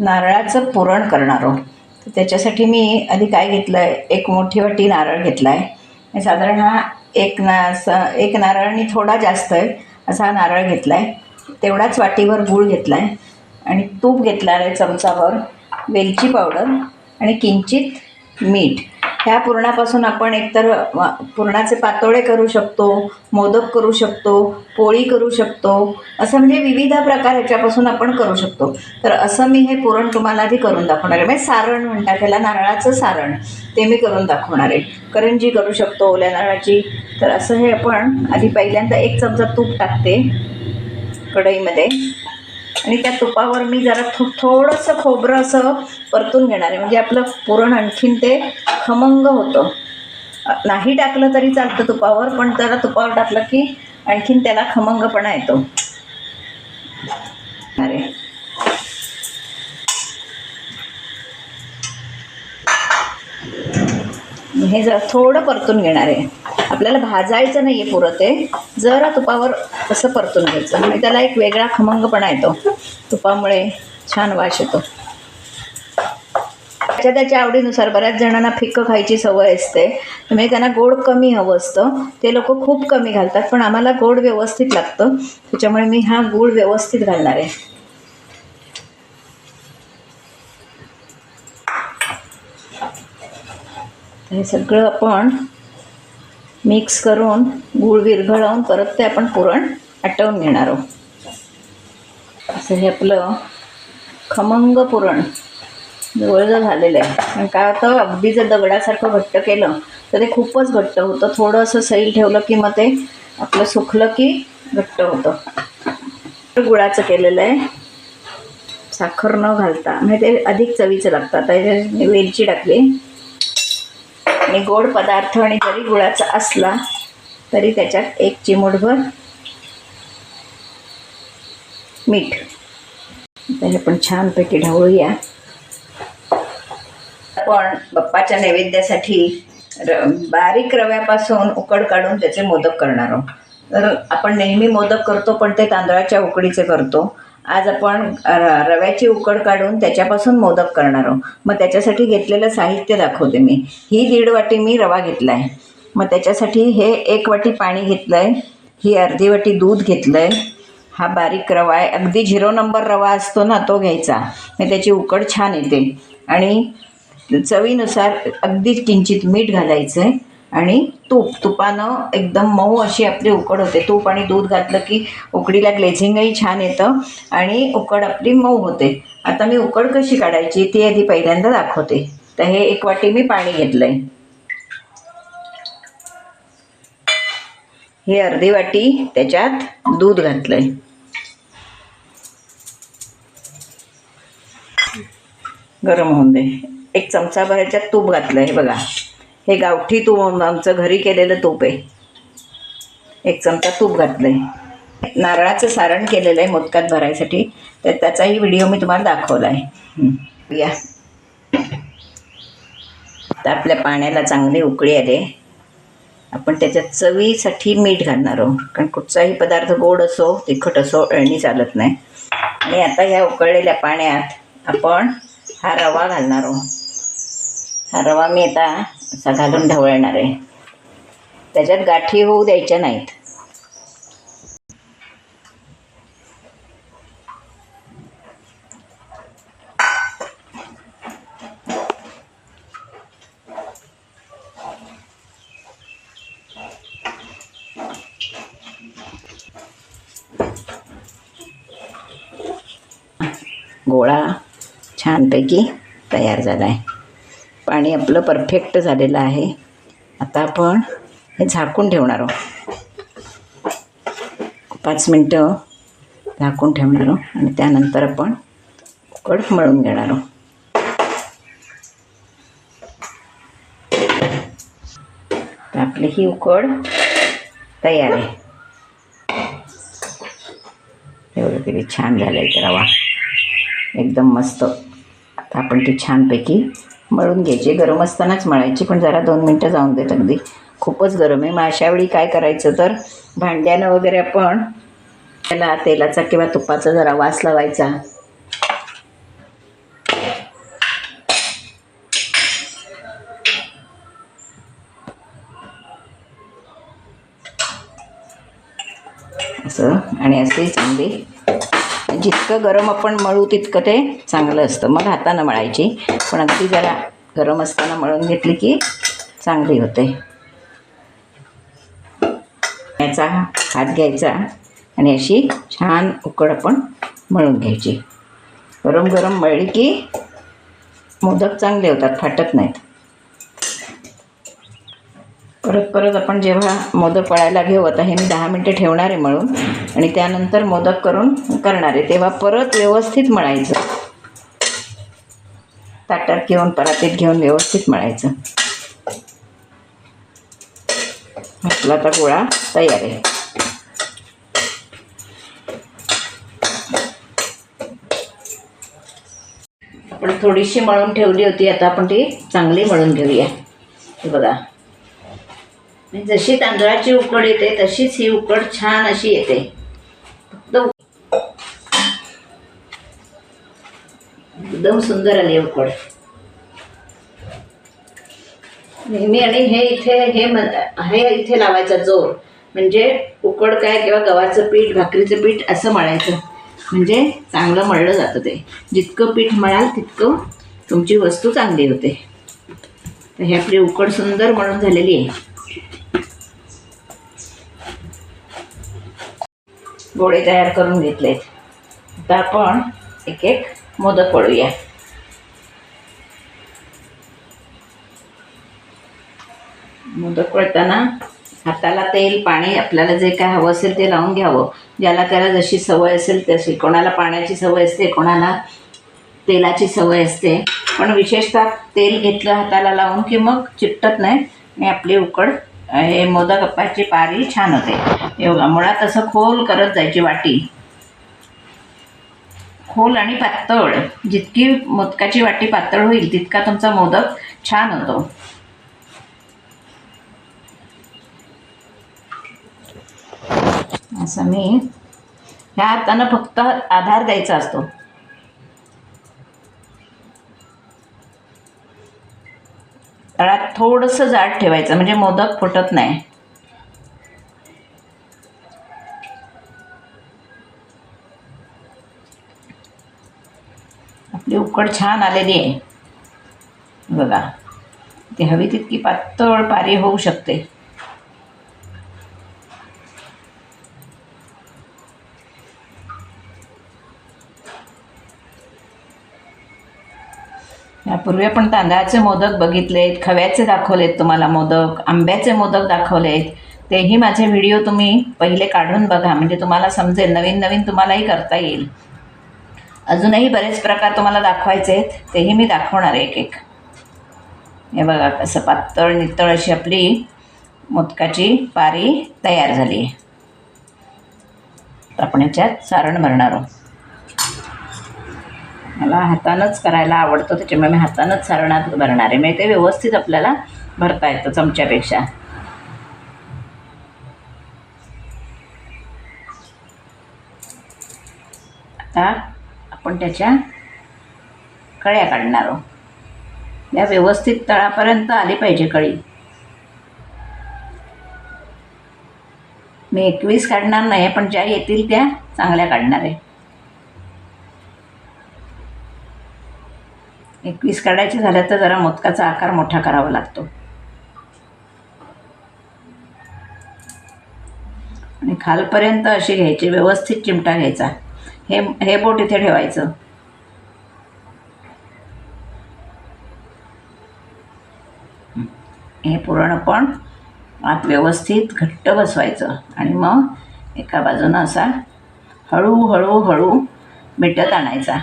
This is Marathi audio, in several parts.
नारळाचं पुरण करणार आहोत. तर त्याच्यासाठी मी आधी काय घेतलं आहे एक मोठी वाटी नारळ घेतला आहे साधारण हा एक ना स एक नारळनी थोडा जास्त आहे असा हा नारळ घेतला आहे तेवढाच वाटीवर गूळ घेतला आहे आणि तूप घेतला आहे चमचावर वेलची पावडर आणि किंचित मीठ. ह्या पुरणापासून आपण एकतर पुरणाचे पातोळे करू शकतो मोदक करू शकतो पोळी करू शकतो असं म्हणजे विविध प्रकार ह्याच्यापासून आपण करू शकतो. तर असं मी हे पुरण तुम्हाला आधी करून दाखवणार आहे. म्हणजे सारण म्हणतात त्याला नारळाचं सारण ते मी करून दाखवणार आहे. करंजी करू शकतो ओल्या नारळाची. तर असं हे आपण आधी पहिल्यांदा एक चमचा तूप टाकते कढईमध्ये. आणि त्या तुपावर मी जरा थो थोडंसं खोबरं असं परतून घेणार आहे. म्हणजे आपलं पुरण आणखीन ते खमंग होतं. नाही टाकलं तरी चालतं तुपावर पण जरा तुपावर टाकलं की आणखीन त्याला खमंगपणा येतो. हे जरा थोडं परतून घेणार आहे. आपल्याला भाजायचं नाही आहे पुरं ते. जरा तुपावर असं परतून घ्यायचं. आणि त्याला एक वेगळा खमंगपणा येतो. तुपामुळे छान वास येतो. त्याच्या त्याच्या आवडीनुसार बऱ्याच जणांना फिक्कं खायची सवय असते. म्हणजे त्यांना गोड कमी हवं असतं. ते लोक खूप कमी घालतात. पण आम्हाला गोड व्यवस्थित लागतं. त्याच्यामुळे मी हा गूळ व्यवस्थित घालणार आहे. हे सगळं आपण मिक्स करून गूळ विरघळवून परत ते आपण पुरण आटवून घेणार आहोत. असं हे आपलं खमंग पुरण जवळजवळ झालेलं आहे. आणि काय होतं अगदी जर दगडासारखं घट्ट केलं तर ते खूपच घट्ट होतं. थोडं असं सैल ठेवलं की मग ते आपलं सुकलं की घट्ट होतं. गुळाचं केलेलं आहे. साखर न घालता म्हणजे ते अधिक चवीचं लागतं. आता वेलची टाकली. आणि गोड पदार्थ आणि जरी गुळाचा असला तरी त्याच्यात एक चिमूटभर मीठ. आता हे पण छानपैकी ढवळूया. आपण बाप्पाच्या नैवेद्यासाठी र बारीक रव्यापासून उकड काढून त्याचे मोदक करणार आहोत. तर आपण नेहमी मोदक करतो पण ते तांदळाच्या उकडीचे करतो. आज आपण र- रव्याची उकड काढून त्याच्यापासून मोदक करणार आहोत. मग त्याच्यासाठी घेतलेलं साहित्य दाखवते मी. ही दीड वाटी मी रवा घेतला आहे. मग त्याच्यासाठी हे एक वाटी पाणी घेतलं आहे ही अर्धी वाटी दूध घेतलं आहे हा बारीक रवा आहे. अगदी झिरो नंबर रवा असतो ना तो घ्यायचा. मग त्याची उकड छान येते. आणि चवीनुसार अगदी किंचित मीठ घालायचं आहे आणि तूप. तुपानं एकदम मऊ अशी आपली उकड होते. तूप आणि दूध घातलं की उकडीला ग्लेझिंगही छान येतं आणि उकड आपली मऊ होते. आता मी उकड कशी काढायची ती आधी पहिल्यांदा दाखवते. तर हे एक वाटी मी पाणी घेतलं आहे ही अर्धी वाटी त्याच्यात दूध घातलं आहे गरम होऊन दे. एक चमचा ह्याच्यात तूप घातलं आहे बघा. हे गावठी तूप आमचं घरी केलेलं तूप आहे. एक चमचा तूप घातलं आहे नारळाचं सारण केलेलं आहे मोदकात भरायसाठी. तर त्याचाही व्हिडिओ मी तुम्हाला दाखवला आहे. या. तर आपल्या पाण्याला चांगली उकळी आले आपण त्याच्यात चवीसाठी मीठ घालणार आहोत. कारण कुठचाही पदार्थ गोड असो तिखट असो अळणी चालत नाही. आणि आता ह्या उकळलेल्या पाण्यात आपण हा रवा घालणार आहोत. हा रवा मी आता असा घालून ढवळणार आहे. त्याच्यात गाठी होऊ द्यायच्या नाहीत. गोळा छानपैकी तयार झाला आहे पाणी आपलं परफेक्ट झालेलं आहे. आता आपण हे झाकून ठेवणार आहोत. पाच मिनटं झाकून ठेवणार आहोत आणि त्यानंतर आपण उकड मळून घेणार आहोत. तर आपली ही उकड तयार आहे. एवढं किती छान झालं आहे रवा. एकदम मस्त. आता आपण ती छानपैकी मळून घ्यायची. गरम असतानाच मळायची पण जरा दोन मिनटं जाऊन देत अगदी. खूपच गरम आहे. मग अशावेळी काय करायचं तर भांड्यानं वगैरे आपण त्याला तेलाचा किंवा तुपाचा जरा वास लावायचा. असं. आणि असे चांगली जितकं गरम आपण मळू तितकं ते चांगलं असतं. मग हातानं मळायची. पण अगदी जरा गरम असताना मळून घेतली की चांगली होते. याचा हात घ्यायचा आणि अशी छान उकड आपण मळून घ्यायची. गरम गरम मळली की मोदक चांगले होतात फाटत नाहीत. परत परत आपण जेव्हा मोदक पळायला घेऊ आता हे मी दहा मिनटं ठेवणार आहे मळून. आणि त्यानंतर मोदक करून करणार आहे. तेव्हा परत व्यवस्थित मळायचं. ताटात घेऊन परातीत घेऊन व्यवस्थित मळायचं. आपला आता गोळा तयार आहे. आपण थोडीशी मळून ठेवली होती. आता आपण ती चांगली मळून घेऊया. हे बघा. आणि जशी तांदळाची उकड येते तशीच ही उकड छान अशी येते. फक्त एकदम सुंदर आली उकड. नेहमी आणि हे इथे हे म- हे इथे लावायचा जोर. म्हणजे उकड काय किंवा गव्हाचं पीठ भाकरीचं पीठ असं मळायचं. म्हणजे चांगलं मळलं जातं ते. जितकं पीठ मळाल तितकं तुमची वस्तू चांगली होते. तर ही आपली उकड सुंदर म्हणून झालेली आहे. गोळे तयार करून घेतलेत. आता आपण एक एक मोदक पडूया मोदक पळताना हाताला तेल पाणी आपल्याला जे काय हवं असेल ते लावून घ्यावं. ज्याला त्याला जशी सवय असेल तशी. कोणाला पाण्याची सवय असते कोणाला तेलाची सवय असते. पण विशेषतः तेल घेतलं हाताला लावून की मग चिकटत नाही आणि आपली उकड हे मोदक अप्पाची पारी छान होते. एवढा मुळात असं खोल करत जायची वाटी. खोल आणि पातळ. जितकी मोदकाची वाटी पातळ होईल तितका तुमचा मोदक छान होतो. असं मी ह्या हातानं फक्त आधार द्यायचा असतो. तळात थोडंसं जाड ठेवायचं म्हणजे मोदक फुटत नाही. आपली उकड छान आलेली आहे. बघा ती हवी तितकी पातळ पारी होऊ शकते. यापूर्वी आपण तांदळाचे मोदक बघितलेत खव्याचे दाखवलेत तुम्हाला मोदक आंब्याचे मोदक दाखवलेत. तेही माझे व्हिडिओ तुम्ही पहिले काढून बघा म्हणजे तुम्हाला समजेल नवीन नवीन तुम्हालाही करता येईल. अजूनही बरेच प्रकार तुम्हाला दाखवायचे आहेत तेही मी दाखवणार आहे एक एक हे बघा कसं पातळ नितळ अशी आपली मोदकाची पारी तयार झाली आहे. आपण याच्यात सारण भरणार आहोत. मला हातानंच करायला आवडतं त्याच्यामुळे मी हातानंच सारणात भरणार आहे. म्हणजे ते व्यवस्थित आपल्याला भरता येतं चमच्यापेक्षा. आता आपण त्याच्या कळ्या काढणार आहोत. या व्यवस्थित तळापर्यंत आली पाहिजे कळी. मी एकवीस काढणार नाही पण ज्या येतील त्या चांगल्या काढणार आहे. एकवीस काढायचे झाल्या तर जरा मोदकाचा आकार मोठा करावा लागतो. आणि खालपर्यंत अशी घ्यायची व्यवस्थित चिमटा घ्यायचा. हे हे बोट इथे ठेवायचं. हे पूर्ण पण आत व्यवस्थित घट्ट बसवायचं. आणि मग एका बाजूनं असा हळूहळू हळू मिटत आणायचा.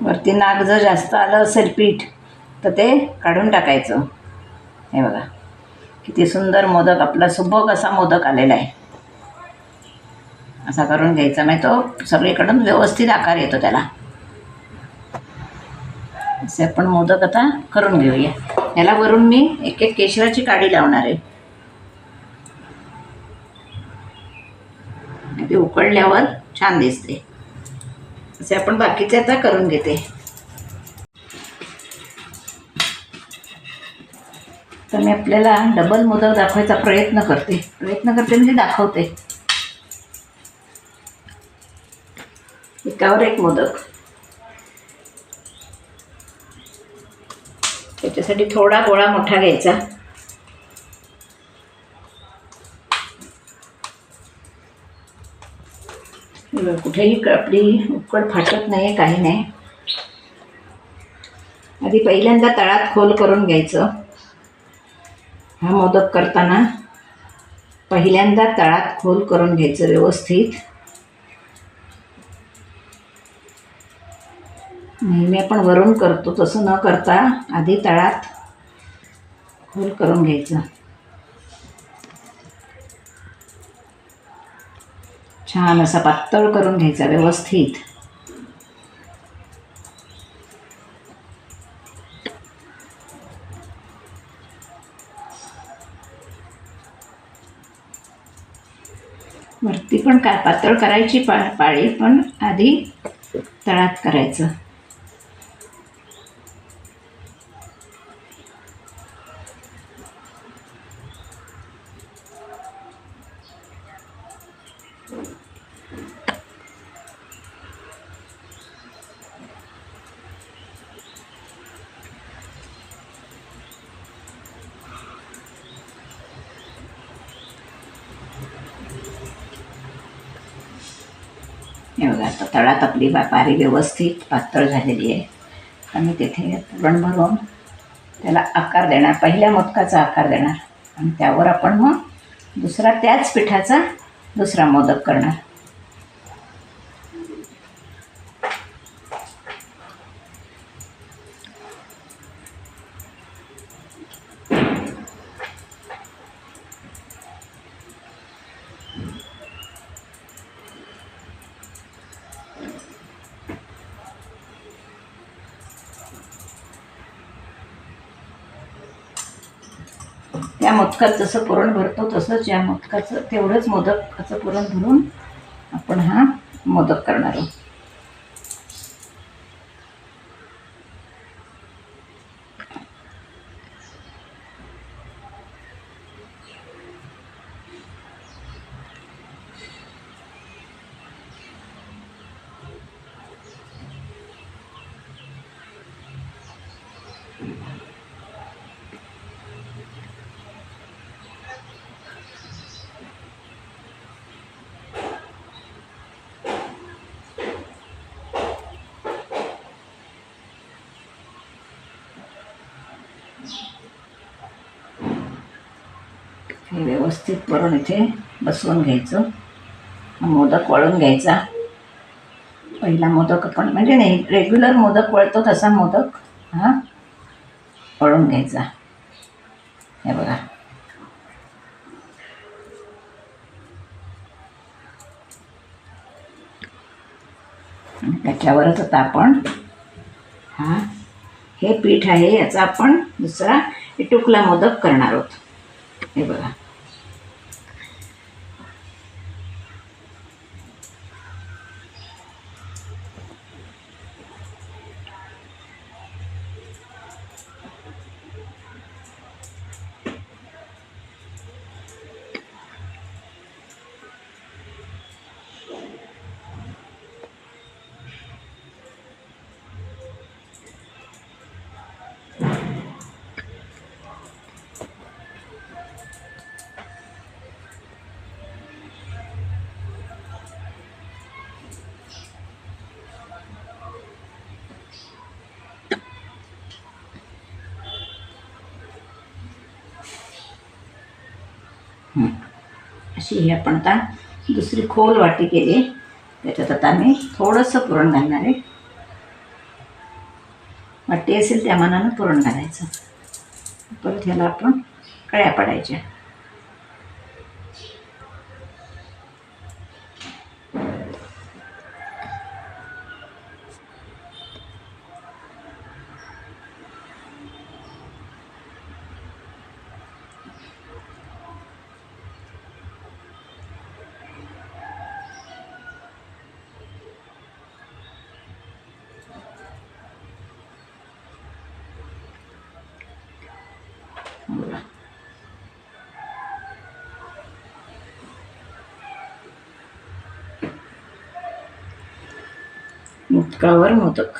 वरती नाक जर जास्त आलं असेल पीठ तर ते काढून टाकायचं. हे बघा किती सुंदर मोदक आपला सुबक असा मोदक आलेला आहे. असा करून घ्यायचा नाही तो सगळीकडून व्यवस्थित आकार येतो त्याला. असे आपण मोदक आता करून घेऊया. याला वरून मी एक एक केशराची काडी लावणार आहे. ती ते उकळल्यावर छान दिसते. असे आपण बाकीचे आता करून घेते. तर मी आपल्याला डबल मोदक दाखवायचा प्रयत्न करते. प्रयत्न करते म्हणजे दाखवते. एकावर एक मोदक त्याच्यासाठी थोडा गोळा मोठा घ्यायचा हे बघ, कुठेही आपली उकड फाटत नाही काही नाही. आधी पहिल्यांदा तळात खोल करून घ्यायचं. हा मोदक करताना पहिल्यांदा तळात खोल करून घ्यायचं व्यवस्थित. नेहमी आपण वरून करतो तसं न करता आधी तळात खोल करून घ्यायचं. छान असा पातळ करून घ्यायचा व्यवस्थित. वरती पण काय पातळ करायची पा पाळी पण आधी तळात करायचं. घरात आपली पारी व्यवस्थित पातळ झालेली आहे. आणि तेथे पुरण भरून त्याला आकार देणार पहिल्या मोदकाचा आकार देणार. आणि त्यावर आपण मग दुसरा त्याच पिठाचा दुसरा मोदक करणार. त्या मोदकात जसं पुरण भरतो तसंच या मोदकाचं तेवढंच मोदकाचं पुरण भरून आपण हा मोदक करणार आहोत. हे व्यवस्थित करून इथे बसवून घ्यायचं. मोदक वळून घ्यायचा. पहिला मोदक आपण म्हणजे नाही रेग्युलर मोदक वळतो तसा मोदक हा वळून घ्यायचा. हे बघा. त्याच्यावरच आता आपण हा हे पीठ आहे याचा आपण दुसरा टुकला मोदक करणार आहोत. हे बघा. अशी ही आपण आता दुसरी खोल वाटी केली. त्याच्यात आता मी थोडंसं पुरण घालणार आहे. वाटी असेल त्या मानानं पुरण घालायचं. परत ह्याला आपण कळ्या पडायच्या बघा. मोदकावर मोदक.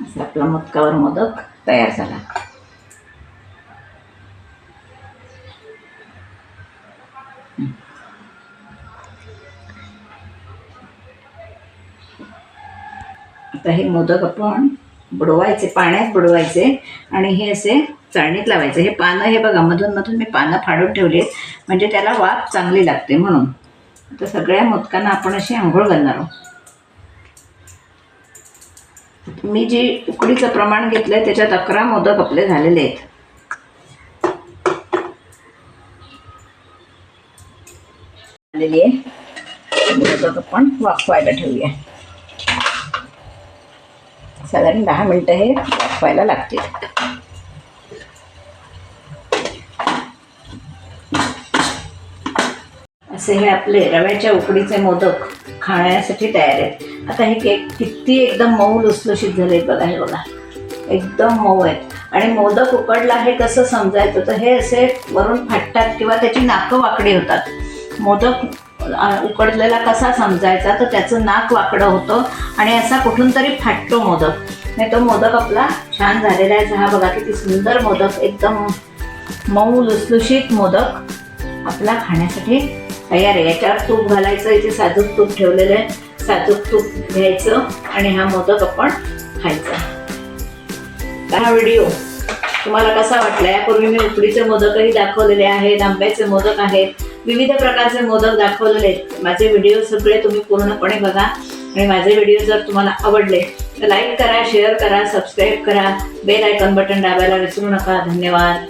असा आपला मोदकावर मोदक तयार झाला. आता हे मोदक आपण बुडवायचे पाण्यात बुडवायचे आणि हे असे चाळणीत लावायचं. हे पानं हे बघा मधून मधून मी पानं फाडून ठेवली म्हणजे त्याला वाफ चांगली लागते म्हणून. आता सगळ्या मोदकांना आपण अशी आंघोळ घालणार आहोत. मी जी उकडीचं प्रमाण घेतलं आहे त्याच्यात अकरा मोदक आपले झालेले आहेत. झालेली आहे. मोदक आपण वाफवायला ठेवूया. साधारण दहा मिनटं हे वाफवायला लागतील. असे हे आपले रव्याच्या उकडीचे मोदक खाण्यासाठी तयार आहेत. आता हे केक किती एकदम मऊ लुसलुशीत झाले बघा हे बघा. एकदम मऊ आहेत. आणि मोदक उकडला हे कसं समजायचं? तर हे असे वरून फाटतात किंवा त्याची नाकं वाकडी होतात. मोदक उकडलेला कसा समजायचा? तर त्याचं नाक वाकडं होतं आणि असा कुठून तरी फाटतो मोदक. नाही तो मोदक आपला छान झालेला आहे. हा बघा किती सुंदर मोदक. एकदम मऊ लुसलुशीत मोदक आपला खाण्यासाठी तयार आहे याच्यावर तूप घालायचं इथे साजूक तूप ठेवलेलं आहे. साजूक तूप घ्यायचं आणि हा मोदक आपण खायचा. हा व्हिडिओ तुम्हाला कसा वाटला? यापूर्वी मी उकडीचे मोदकही दाखवलेले आहेत आंब्याचे मोदक आहेत विविध प्रकारचे मोदक दाखवलेले आहेत. माझे व्हिडिओ सगळे तुम्ही पूर्णपणे बघा. आणि माझे व्हिडिओ जर तुम्हाला आवडले तर लाईक करा शेअर करा सबस्क्राईब करा. बेल आयकॉन बटन दाबायला विसरू नका. धन्यवाद.